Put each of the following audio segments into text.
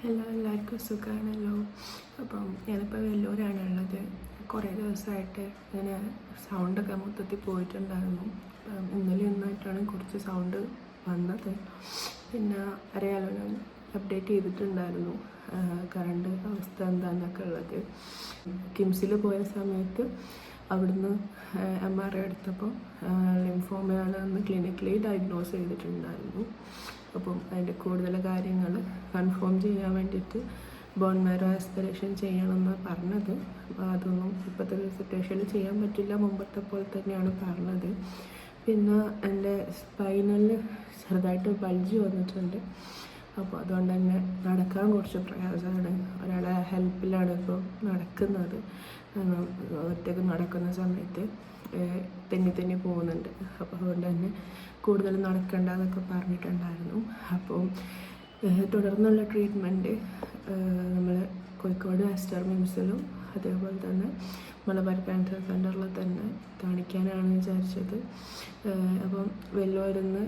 Hello എല്ലാവർക്കും സുഖമാണല്ലോ അപ്പം ഞാനിപ്പോൾ വെല്ലൂരാണുള്ളത്. കുറേ ദിവസമായിട്ട് ഇങ്ങനെ സൗണ്ടൊക്കെ മൊത്തത്തിൽ പോയിട്ടുണ്ടായിരുന്നു. ഇന്നലെ ഇന്നായിട്ടാണ് കുറച്ച് സൗണ്ട് വന്നത്. പിന്നെ അറിയാലോ ഞാൻ അപ്ഡേറ്റ് ചെയ്തിട്ടുണ്ടായിരുന്നു. കറണ്ട് അവസ്ഥ എന്താണെന്നൊക്കെ ഉള്ളത്. കിംസിൽ പോയ സമയത്ത് അവിടുന്ന് എം ആർ ഐ എടുത്തപ്പോൾ ലിംഫോമയാണ് എന്ന് ക്ലിനിക്കലി ഡയഗ്നോസ് ചെയ്തിട്ടുണ്ടായിരുന്നു. അപ്പം അതിന്റെ കൂടുതൽ കാര്യങ്ങൾ കൺഫേം ചെയ്യാൻ വേണ്ടിയിട്ട് ബോൺ മാരോ ആസ്പിറേഷൻ ചെയ്യണമെന്ന് പറഞ്ഞത്. അതൊന്നും ഇപ്പോഴത്തെ സിറ്റുവേഷനിൽ ചെയ്യാൻ പറ്റില്ല മുമ്പത്തെ പോലെ തന്നെയാണ് പറഞ്ഞത്. പിന്നെ എന്റെ സ്പൈനലിൽ ചെറുതായിട്ട് ബൾജ് വന്നിട്ടുണ്ട്. അപ്പോൾ അതുകൊണ്ട് തന്നെ നടക്കാൻ കുറച്ച് പ്രയാസമാണ്. ഒരാളെ ഹെൽപ്പിലാണ് ഇപ്പോൾ നടക്കുന്നത്. കാരണം ഒറ്റയ്ക്ക് നടക്കുന്ന സമയത്ത് തെന്നി തെന്നി പോകുന്നുണ്ട്. അപ്പോൾ അതുകൊണ്ട് തന്നെ കൂടുതൽ നടക്കണ്ട എന്നൊക്കെ പറഞ്ഞിട്ടുണ്ടായിരുന്നു അപ്പോൾ തുടർന്നുള്ള ട്രീറ്റ്മെന്റ് നമ്മൾ കോഴിക്കോട് ആസ്റ്റർ മിംസിലും അതേപോലെ തന്നെ മലബാർ ക്യാൻസർ സെന്ററിൽ തന്നെ കാണിക്കാനാണ് വിചാരിച്ചത്. അപ്പം വെല്ലുവരുന്ന്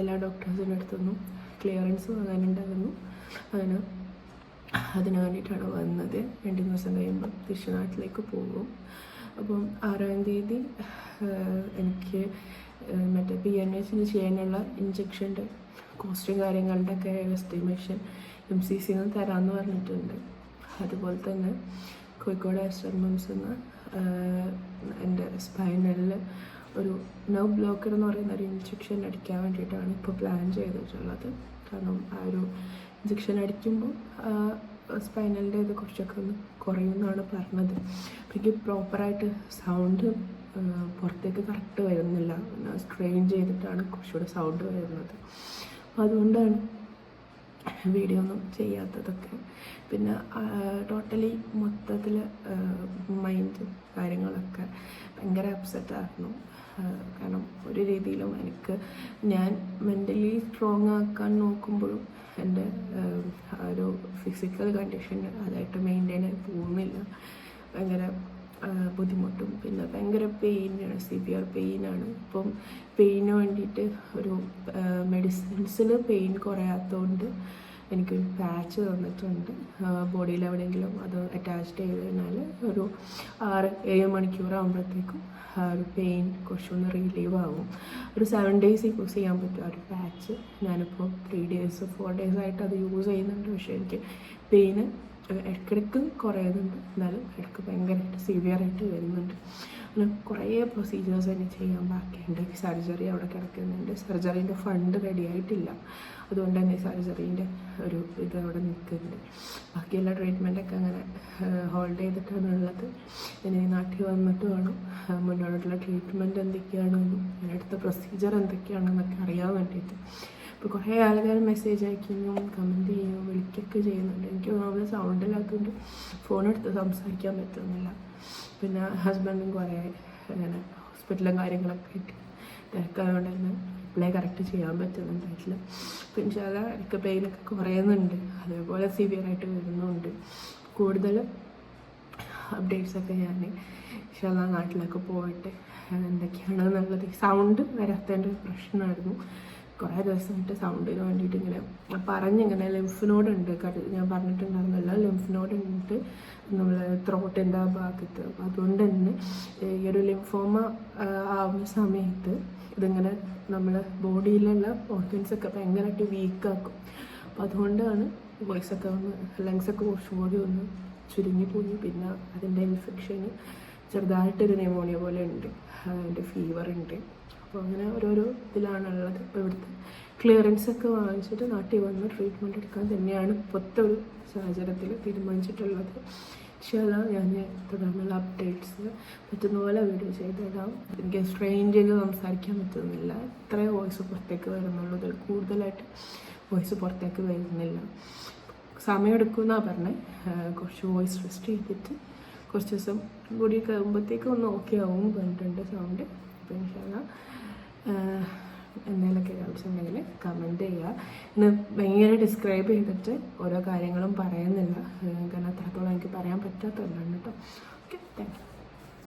എല്ലാ ഡോക്ടേഴ്സിന്റെ അടുത്തുനിന്നും ക്ലിയറൻസ് വാങ്ങാനുണ്ടായിരുന്നു. അതിന് അതിന് വേണ്ടിയിട്ടാണ് വന്നത്. രണ്ട് ദിവസം കഴിയുമ്പോൾ തിരിച്ചു നാട്ടിലേക്ക് പോകും. അപ്പം ആറാം തീയതി എനിക്ക് മറ്റേ പി എൻ എച്ചിന് ചെയ്യാനുള്ള ഇഞ്ചക്ഷന്റെ കോസ്റ്റും കാര്യങ്ങളുടെ ഒക്കെ എസ്റ്റിമേഷൻ എം സി സിന്ന് തരാമെന്ന് പറഞ്ഞിട്ടുണ്ട്. അതുപോലെ തന്നെ കോഴിക്കോട് ആശ്രമംസ് നിന്ന് എന്റെ സ്പൈനലിൽ ഒരു നെർവ് ബ്ലോക്കർ എന്ന് പറയുന്ന ഒരു ഇഞ്ചെക്ഷൻ അടിക്കാൻ വേണ്ടിയിട്ടാണ് ഇപ്പോൾ പ്ലാൻ ചെയ്തിട്ടുള്ളത്. കാരണം ആ ഒരു ഇഞ്ചെക്ഷൻ അടിക്കുമ്പോൾ സ്പൈനലിന്റെ ഇത് കുറച്ചൊക്കെ ഒന്ന് കുറയുമെന്നാണ് പറഞ്ഞത്. എനിക്ക് പ്രോപ്പറായിട്ട് സൗണ്ട് പുറത്തേക്ക് കറക്റ്റ് വരുന്നില്ല. സ്ട്രെയിൻ ചെയ്തിട്ടാണ് കുറച്ചുകൂടെ സൗണ്ട് വരുന്നത്. അതുകൊണ്ടാണ് വീഡിയോ ഒന്നും ചെയ്യാത്തതൊക്കെ. പിന്നെ ടോട്ടലി മൊത്തത്തിൽ മൈൻഡ് കാര്യങ്ങളൊക്കെ ഭയങ്കര അപ്സെറ്റ് ആയിരുന്നു. കാരണം ഒരു രീതിയിലും എനിക്ക് ഞാൻ മെന്റലി സ്ട്രോങ് ആക്കാൻ നോക്കുമ്പോഴും എന്റെ ഒരു ഫിസിക്കൽ കണ്ടീഷൻ അതായിട്ട് മെയിന്റെയിൻ ആയി പോകുന്നില്ല ഭയങ്കര ബുദ്ധിമുട്ടും. പിന്നെ ഭയങ്കര പെയിനാണ് സിവിയർ പെയിനാണ് ഇപ്പം പെയിന് വേണ്ടിയിട്ട് ഒരു മെഡിസിൻസിൽ പെയിൻ കുറയാത്തതുകൊണ്ട് എനിക്കൊരു പാച്ച് തന്നിട്ടുണ്ട്. ബോഡിയിൽ എവിടെയെങ്കിലും അത് അറ്റാച്ച് ചെയ്ത് കഴിഞ്ഞാൽ ഒരു ആറ് ഏഴ് ആ ഒരു പെയിൻ കുറച്ചൊന്ന് റിലീവ് ആകും ഒരു സെവൻ ഡേയ്സ് യൂസ് ചെയ്യാൻ പറ്റും ആ ഒരു പാച്ച് ഞാനിപ്പോൾ ത്രീ ഡേയ്സ് ഫോർ ഡേയ്സ് ആയിട്ട് അത് യൂസ് ചെയ്യുന്നുണ്ട്. പക്ഷേ എനിക്ക് പെയിന് ഇടയ്ക്കിടയ്ക്ക് കുറയുന്നുണ്ട് എന്നാലും ഇടയ്ക്ക് ഭയങ്കരമായിട്ട് സിവിയർ ആയിട്ട് വരുന്നുണ്ട്. അങ്ങനെ കുറേ പ്രൊസീജിയേഴ്സ് തന്നെ ചെയ്യാൻ ബാക്കിയുണ്ട്. സർജറി അവിടെ കിടക്കുന്നുണ്ട്. സർജറീന്റെ ഫണ്ട് റെഡി ആയിട്ടില്ല. അതുകൊണ്ട് തന്നെ സർജറീന്റെ ഒരു ഇത് അവിടെ നിൽക്കുന്നുണ്ട്. ബാക്കിയുള്ള ട്രീറ്റ്മെന്റൊക്കെ അങ്ങനെ ഹോൾഡ് ചെയ്തിട്ടാണ് ഉള്ളത്. ഇനി നാട്ടിൽ വന്നിട്ട് വേണം. മുന്നോട്ടുള്ള ട്രീറ്റ്മെന്റ് എന്തൊക്കെയാണെന്നും അതിനടുത്ത പ്രൊസീജിയർ എന്തൊക്കെയാണെന്നൊക്കെ അറിയാൻ വേണ്ടിയിട്ട്. ഇപ്പോൾ കുറേ ആൾക്കാർ മെസ്സേജ് അയക്കുന്നു കമന്റ് ചെയ്യുന്നു വിളിക്കൊക്കെ ചെയ്യുന്നുണ്ട്. എനിക്ക് ഒന്നാമത് സൗണ്ട് ഇല്ലാത്തതുകൊണ്ട് ഫോൺ എടുത്ത് സംസാരിക്കാൻ പറ്റുന്നില്ല. പിന്നെ ഹസ്ബൻഡും കുറേ അങ്ങനെ ഹോസ്പിറ്റലും കാര്യങ്ങളൊക്കെ ആയിട്ട് തിരക്കായതുകൊണ്ട് തന്നെ റിപ്ലൈ കറക്റ്റ് ചെയ്യാൻ പറ്റുന്നുണ്ടായിട്ടില്ല പിന്നെ ചില എനിക്ക് പെയിനൊക്കെ കുറയുന്നുണ്ട്. അതേപോലെ സിവിയർ ആയിട്ട് വരുന്നുണ്ട്. കൂടുതൽ അപ്ഡേറ്റ്സൊക്കെ ഞാൻ ഇൻഷാല്ല നാട്ടിലൊക്കെ പോയിട്ട് എന്തൊക്കെയാണ് നല്ലത് സൗണ്ട് വരാത്തതിന്റെ പ്രശ്നമായിരുന്നു കുറേ ദിവസമായിട്ട് സൗണ്ടിന് വേണ്ടിയിട്ട് ഇങ്ങനെ പറഞ്ഞിങ്ങനെ ലിംഫ് നോഡ് ഉണ്ട് ഞാൻ പറഞ്ഞിട്ടുണ്ടായിരുന്നല്ലോ ലിംഫ് ഉണ്ട് നമ്മൾ ത്രോട്ടിന്റെ ആ ഭാഗത്ത്. അപ്പം അതുകൊണ്ട് തന്നെ ഈ ഒരു ലിംഫോമ ആവുന്ന സമയത്ത് ഇതിങ്ങനെ നമ്മൾ ബോഡിയിലുള്ള ഓർഗൻസ് ഒക്കെ ഭയങ്കരമായിട്ട് വീക്കാക്കും അപ്പം അതുകൊണ്ടാണ് വോയിസൊക്കെ ഒന്ന് ലങ്സ് ഒക്കെ കുറച്ചും കൂടി ഒന്ന് ചുരുങ്ങിപ്പോയി പിന്നെ അതിന്റെ ഇൻഫെക്ഷന് ചെറുതായിട്ടൊരു ന്യൂമോണിയ പോലെ ഉണ്ട്. അതിന്റെ ഫീവർ ഉണ്ട്. അപ്പോൾ അങ്ങനെ ഓരോരോ ഇതിലാണുള്ളത്. ഇപ്പോൾ ഇവിടുത്തെ ക്ലിയറൻസ് ഒക്കെ വാങ്ങിച്ചിട്ട് നാട്ടിൽ വന്ന് ട്രീറ്റ്മെന്റ് എടുക്കാൻ തന്നെയാണ് ഇപ്പോഴത്തെ ഒരു സാഹചര്യത്തിൽ തീരുമാനിച്ചിട്ടുള്ളത്. പക്ഷേ അതാ ഞാൻ തുടർന്നുള്ള അപ്ഡേറ്റ്സ് പറ്റുന്ന പോലെ വീഡിയോ ചെയ്തിടാം. എനിക്ക് സ്ട്രെയിൻ ചെയ്ത് സംസാരിക്കാൻ പറ്റുന്നില്ല. ഇത്രയും വോയിസ് പുറത്തേക്ക് വരുന്നുള്ളൂ. ഇതിൽ കൂടുതലായിട്ട് വോയിസ് പുറത്തേക്ക് വരുന്നില്ല. സമയം എടുക്കുമെന്നാണ് പറഞ്ഞത് കുറച്ച് വോയിസ് റെസ്റ്റ് ചെയ്തിട്ട് കുറച്ച് ദിവസം കൂടി ആകുമ്പോഴത്തേക്കും ഒന്ന് ഓക്കെ ആവും പറഞ്ഞിട്ടുണ്ട് സൗണ്ട് അപ്പോൾ ഇൻഷാല്ല എന്തെങ്കിലുമൊക്കെ ഡൗട്ട്സ് ഉണ്ടെങ്കിൽ കമന്റ് ചെയ്യുക. ഇന്ന് ഭയങ്കര ഡിസ്ക്രൈബ് ചെയ്തിട്ട് ഓരോ കാര്യങ്ങളും പറയുന്നില്ല. കാരണം അത്രത്തോളം എനിക്ക് പറയാൻ പറ്റാത്തതുകൊണ്ടാണ് കേട്ടോ ഓക്കെ താങ്ക് യു